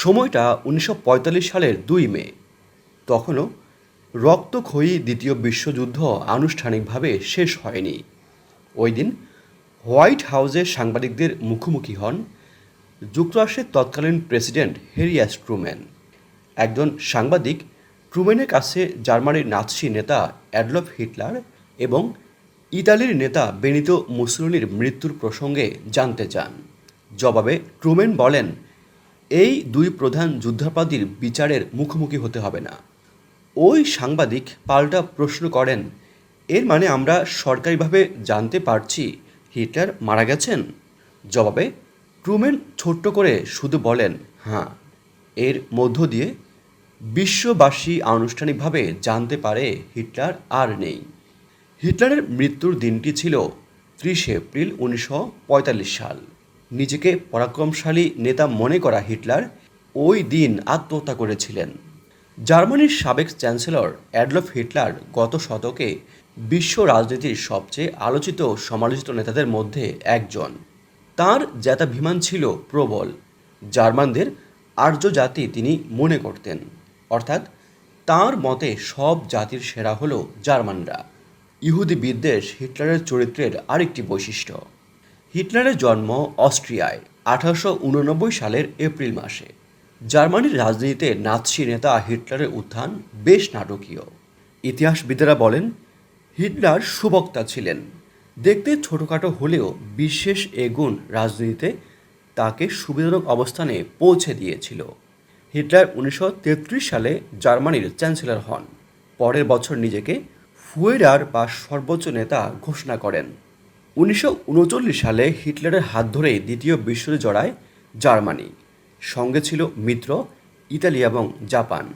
সময়টা উনিশশো পঁয়তাল্লিশ সালের দুই মে। তখনও রক্তক্ষয়ী দ্বিতীয় বিশ্বযুদ্ধ আনুষ্ঠানিকভাবে শেষ হয়নি। ওই দিন হোয়াইট হাউসে সাংবাদিকদের মুখোমুখি হন যুক্তরাষ্ট্রের তৎকালীন প্রেসিডেন্ট হেরিয়াস ট্রুম্যান। একজন সাংবাদিক ট্রুম্যানের কাছে জার্মানির নাৎসি নেতা অ্যাডলফ হিটলার এবং ইতালির নেতা বেনিতো মুসলিনির মৃত্যুর প্রসঙ্গে জানতে চান। জবাবে ট্রুম্যান বলেন এই দুই প্রধান যুদ্ধাপরাধীর বিচারের মুখোমুখি হতে হবে না। ওই সাংবাদিক পাল্টা প্রশ্ন করেন, এর মানে আমরা সরকারিভাবে জানতে পারছি হিটলার মারা গেছেন? জবাবে ট্রুমেন ছোট্ট করে শুধু বলেন হ্যাঁ এর মধ্য দিয়ে বিশ্ববাসী আনুষ্ঠানিকভাবে জানতে পারে হিটলার আর নেই। হিটলারের মৃত্যুর দিনটি ছিল ত্রিশে এপ্রিল উনিশশো পঁয়তাল্লিশ সাল। নিজেকে পরাক্রমশালী নেতা মনে করা হিটলার ওই দিন আত্মহত্যা করেছিলেন। জার্মানির সাবেক চ্যান্সেলর অ্যাডলফ হিটলার গত শতকে বিশ্ব রাজনীতির সবচেয়ে আলোচিত সমালোচিত নেতাদের মধ্যে একজন। তার জ্যাতাভিমান ছিল প্রবল। জার্মানদের আর্য জাতি তিনি মনে করতেন। অর্থাৎ তার মতে সব জাতির সেরা হলো জার্মানরা। ইহুদি বিদ্বেষ হিটলারের চরিত্রের আরেকটি বৈশিষ্ট্য। হিটলারের জন্ম অস্ট্রিয়ায় আঠারোশো উননব্বই সালের এপ্রিল মাসে। জার্মানির রাজনীতিতে নাৎসি নেতা হিটলারের উত্থান বেশ নাটকীয়। ইতিহাসবিদেরা বলেন, হিটলার সুবক্তা ছিলেন। দেখতে ছোটোখাটো হলেও বিশেষ এগুণ রাজনীতিতে তাকে সুবিধাজনক অবস্থানে পৌঁছে দিয়েছিল। হিটলার উনিশশো তেত্রিশ সালে জার্মানির চ্যান্সেলর হন। পরের বছর নিজেকে ফুয়েরার বা সর্বোচ্চ নেতা ঘোষণা করেন। উনিশশো উনচল্লিশ সালে হিটলারের হাত ধরেই দ্বিতীয় বিশ্বযুদ্ধ জড়ায় জার্মানি। সঙ্গে ছিল মিত্র, ইতালি এবং জাপান।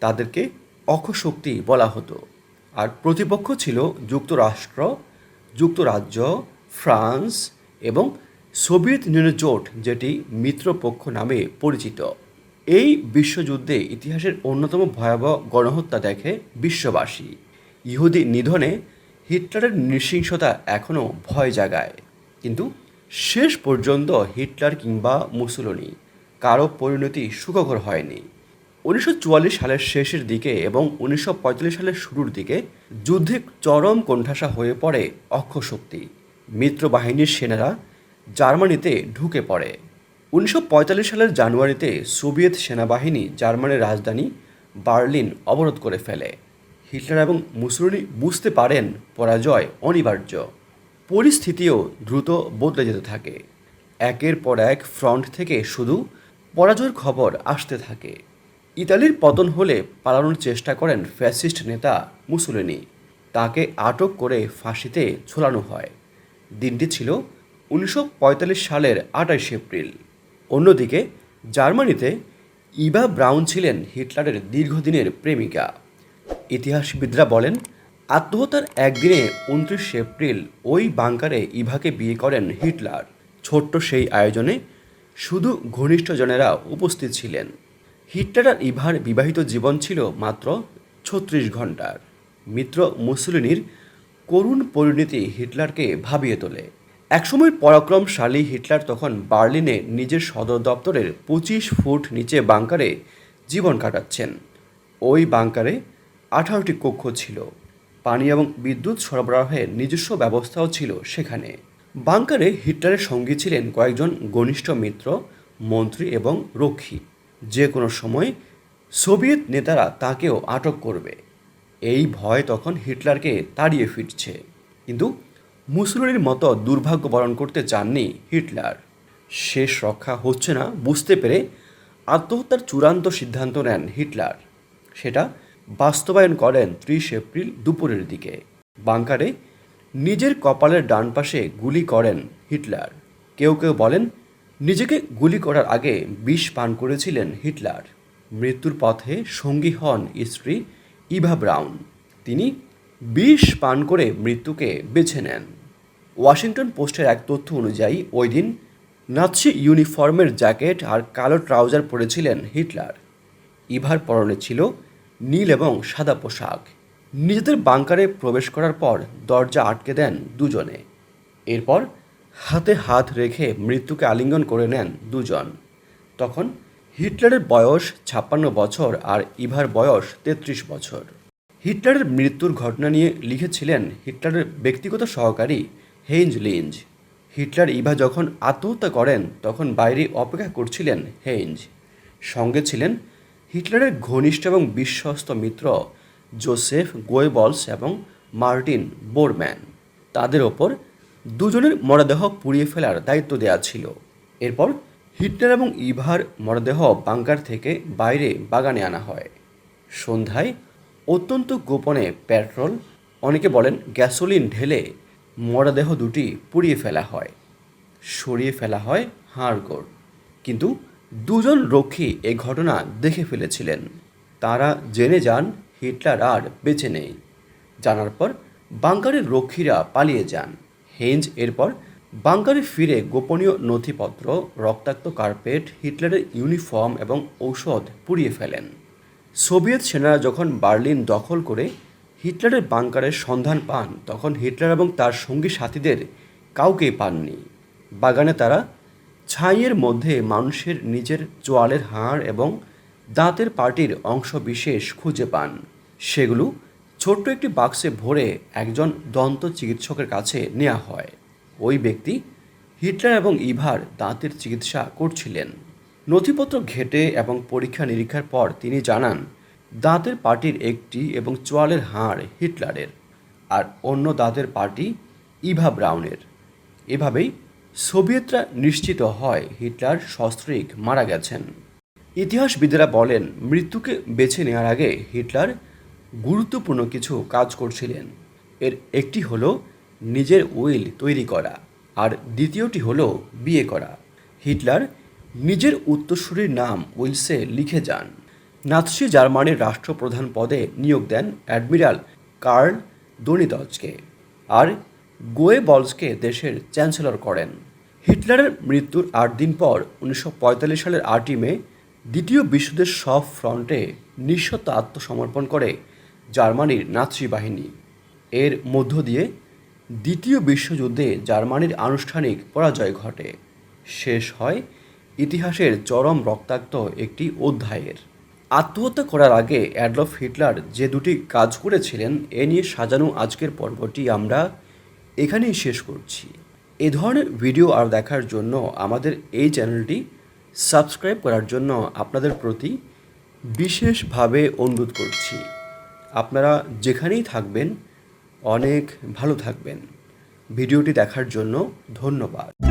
তাদেরকে অক্ষশক্তি বলা হতো। আর প্রতিপক্ষ ছিল যুক্তরাষ্ট্র, যুক্তরাজ্য, ফ্রান্স এবং সোভিয়েত ইউনিয়নের জোট, যেটি মিত্রপক্ষ নামে পরিচিত। এই বিশ্বযুদ্ধে ইতিহাসের অন্যতম ভয়াবহ গণহত্যা দেখে বিশ্ববাসী। ইহুদি নিধনে হিটলারের নৃশংসতা এখনও ভয় জাগায়। কিন্তু শেষ পর্যন্ত হিটলার কিংবা মুসুলনি কারও পরিণতি সুখকর হয়নি। উনিশশো চুয়াল্লিশ সালের শেষের দিকে এবং উনিশশো পঁয়তাল্লিশ সালের শুরুর দিকে যুদ্ধে চরম কোণঠাসা হয়ে পড়ে অক্ষশক্তি। মিত্র বাহিনীর সেনারা জার্মানিতে ঢুকে পড়ে। উনিশশো পঁয়তাল্লিশ সালের জানুয়ারিতে সোভিয়েত সেনাবাহিনী জার্মানির রাজধানী বার্লিন অবরোধ করে ফেলে। হিটলার এবং মুসলিনি বুঝতে পারেন পরাজয় অনিবার্য। পরিস্থিতিও দ্রুত বদলে যেতে থাকে। একের পর এক ফ্রন্ট থেকে শুধু পরাজয়ের খবর আসতে থাকে। ইতালির পতন হলে পালানোর চেষ্টা করেন ফ্যাসিস্ট নেতা মুসুলিনি। তাকে আটক করে ফাঁসিতে ঝোলানো হয়। দিনটি ছিল উনিশশো পঁয়তাল্লিশ সালের আঠাশ এপ্রিল। অন্যদিকে জার্মানিতে ইভা ব্রাউন ছিলেন হিটলারের দীর্ঘদিনের প্রেমিকা। ইতিহাসবিদরা বলেন, আত্মহত্যার একদিনে উনত্রিশ এপ্রিল ওই বাংকারে ইভাকে বিয়ে করেন হিটলার। ছোট্ট সেই আয়োজনে শুধু ঘনিষ্ঠজনেরা উপস্থিত ছিলেন। হিটলার আর ইভার বিবাহিত জীবন ছিল মাত্র ছত্রিশ ঘণ্টার। মিত্র মুসলিনির করুণ পরিণতি হিটলারকে ভাবিয়ে তোলে। একসময় পরাক্রমশালী হিটলার তখন বার্লিনে নিজের সদর দপ্তরের পঁচিশ ফুট নিচে বাংকারে জীবন কাটাচ্ছেন। ওই বাংকারে আঠারোটি কক্ষ ছিল। পানি এবং বিদ্যুৎ সরবরাহের নিজস্ব ব্যবস্থাও ছিল সেখানে। বাংকারে হিটলারের সঙ্গী ছিলেন কয়েকজন ঘনিষ্ঠ মিত্র, মন্ত্রী এবং রক্ষী। যে কোনো সময় সোভিয়েত নেতারা তাকেও আটক করবে। এই ভয় তখন হিটলারকে তাড়িয়ে ফিরছে। কিন্তু মুসলিনের মতো দুর্ভাগ্য বরণ করতে চাননি হিটলার। শেষ রক্ষা হচ্ছে না বুঝতে পেরে আত্মহত্যার চূড়ান্ত সিদ্ধান্ত নেন হিটলার। সেটা বাস্তবায়ন করেন ত্রিশ এপ্রিল দুপুরের দিকে। বাংকারে নিজের কপালের ডান পাশে গুলি করেন হিটলার। কেউ কেউ বলেন, নিজেকে গুলি করার আগে বিষ পান করেছিলেন হিটলার। মৃত্যুর পথে সঙ্গী হন স্ত্রী ইভা ব্রাউন। তিনি বিষ পান করে মৃত্যুকে বেছে নেন। ওয়াশিংটন পোস্টের এক তথ্য অনুযায়ী, ওই দিন নাৎসি ইউনিফর্মের জ্যাকেট আর কালো ট্রাউজার পরেছিলেন হিটলার। ইভার পরনে ছিল নীল এবং সাদা পোশাক। নিজেদের বাংকারে প্রবেশ করার পর দরজা আটকে দেন দুজনে। এরপর হাতে হাত রেখে মৃত্যুকে আলিঙ্গন করে নেন দুজন। তখন হিটলারের বয়স ছাপ্পান্ন বছর আর ইভার বয়স তেত্রিশ বছর। হিটলারের মৃত্যুর ঘটনা নিয়ে লিখেছিলেন হিটলারের ব্যক্তিগত সহকারী হেইঞ্জ লিঞ্জ। হিটলার ইভা যখন আত্মহত্যা করেন, তখন বাইরে অপেক্ষা করছিলেন হেইঞ্জ সঙ্গে ছিলেন হিটলারের ঘনিষ্ঠ এবং বিশ্বস্ত মিত্র জোসেফ গোয়েবলস এবং মার্টিন বোরম্যান। তাদের ওপর দুজনের মরদেহ পুড়িয়ে ফেলার দায়িত্ব দেওয়া ছিল। এরপর হিটলার এবং ইভার মরদেহ বাংকার থেকে বাইরে বাগানে আনা হয়। সন্ধ্যায় অত্যন্ত গোপনে পেট্রোল, অনেকে বলেন গ্যাসোলিন ঢেলে মরদেহ দুটি পুড়িয়ে ফেলা হয়, সরিয়ে ফেলা হয় হাড়গোড়। কিন্তু দুজন রক্ষী এ ঘটনা দেখে ফেলেছিলেন। তারা জেনে যান হিটলার আর বেঁচে নেই। জানার পর বাংকারের রক্ষীরা পালিয়ে যান। হেঞ্জ এরপর বাংকারে ফিরে গোপনীয় নথিপত্র, রক্তাক্ত কার্পেট, হিটলারের ইউনিফর্ম এবং ঔষধ পুড়িয়ে ফেলেন। সোভিয়েত সেনারা যখন বার্লিন দখল করে হিটলারের বাংকারের সন্ধান পান, তখন হিটলার এবং তার সঙ্গী সাথীদের কাউকেই পাননি। বাগানে তারা ছাইয়ের মধ্যে মানুষের নিজের চোয়ালের হাড় এবং দাঁতের পার্টির অংশ বিশেষ খুঁজে পান। সেগুলো ছোট্ট একটি বাক্সে ভরে একজন দন্ত চিকিৎসকের কাছে নেওয়া হয়। ওই ব্যক্তি হিটলার এবং ইভার দাঁতের চিকিৎসা করছিলেন। নথিপত্র ঘেটে এবং পরীক্ষা নিরীক্ষার পর তিনি জানান, দাঁতের পার্টির একটি এবং চোয়ালের হাড় হিটলারের, আর অন্য দাঁতের পার্টি ইভা ব্রাউনের। এভাবেই সোভিয়েতরা নিশ্চিত হয় হিটলার সস্ত্রীক মারা গেছেন। ইতিহাসবিদেরা বলেন, মৃত্যুকে বেছে নেওয়ার আগে হিটলার গুরুত্বপূর্ণ কিছু কাজ করছিলেন। এর একটি হলো নিজের উইল তৈরি করা, আর দ্বিতীয়টি হলো বিয়ে করা। হিটলার নিজের উত্তরসূরির নাম উইলসে লিখে যান। নাৎসি জার্মানির রাষ্ট্রপ্রধান পদে নিয়োগ দেন অ্যাডমিরাল কার্ল দনিদজকে আর গোয়েবলসকে দেশের চ্যান্সেলর করেন। হিটলারের মৃত্যুর আট দিন পর উনিশশো পঁয়তাল্লিশ সালের আটই মে দ্বিতীয় বিশ্বযুদ্ধের সব ফ্রন্টে নিঃশত আত্মসমর্পণ করে জার্মানির নাৎসি বাহিনী। এর মধ্য দিয়ে দ্বিতীয় বিশ্বযুদ্ধে জার্মানির আনুষ্ঠানিক পরাজয় ঘটে। শেষ হয় ইতিহাসের চরম রক্তাক্ত একটি অধ্যায়ের। আত্মহত্যা করার আগে অ্যাডলফ হিটলার যে দুটি কাজ করেছিলেন, এ নিয়ে সাজানো আজকের পর্বটি আমরা এখানেই শেষ করছি। এ ধরনের ভিডিও আর দেখার জন্য আমাদের এই চ্যানেলটি সাবস্ক্রাইব করার জন্য আপনাদের প্রতি বিশেষভাবে অনুরোধ করছি। আপনারা যেখানেই থাকবেন, অনেক ভালো থাকবেন। ভিডিওটি দেখার জন্য ধন্যবাদ।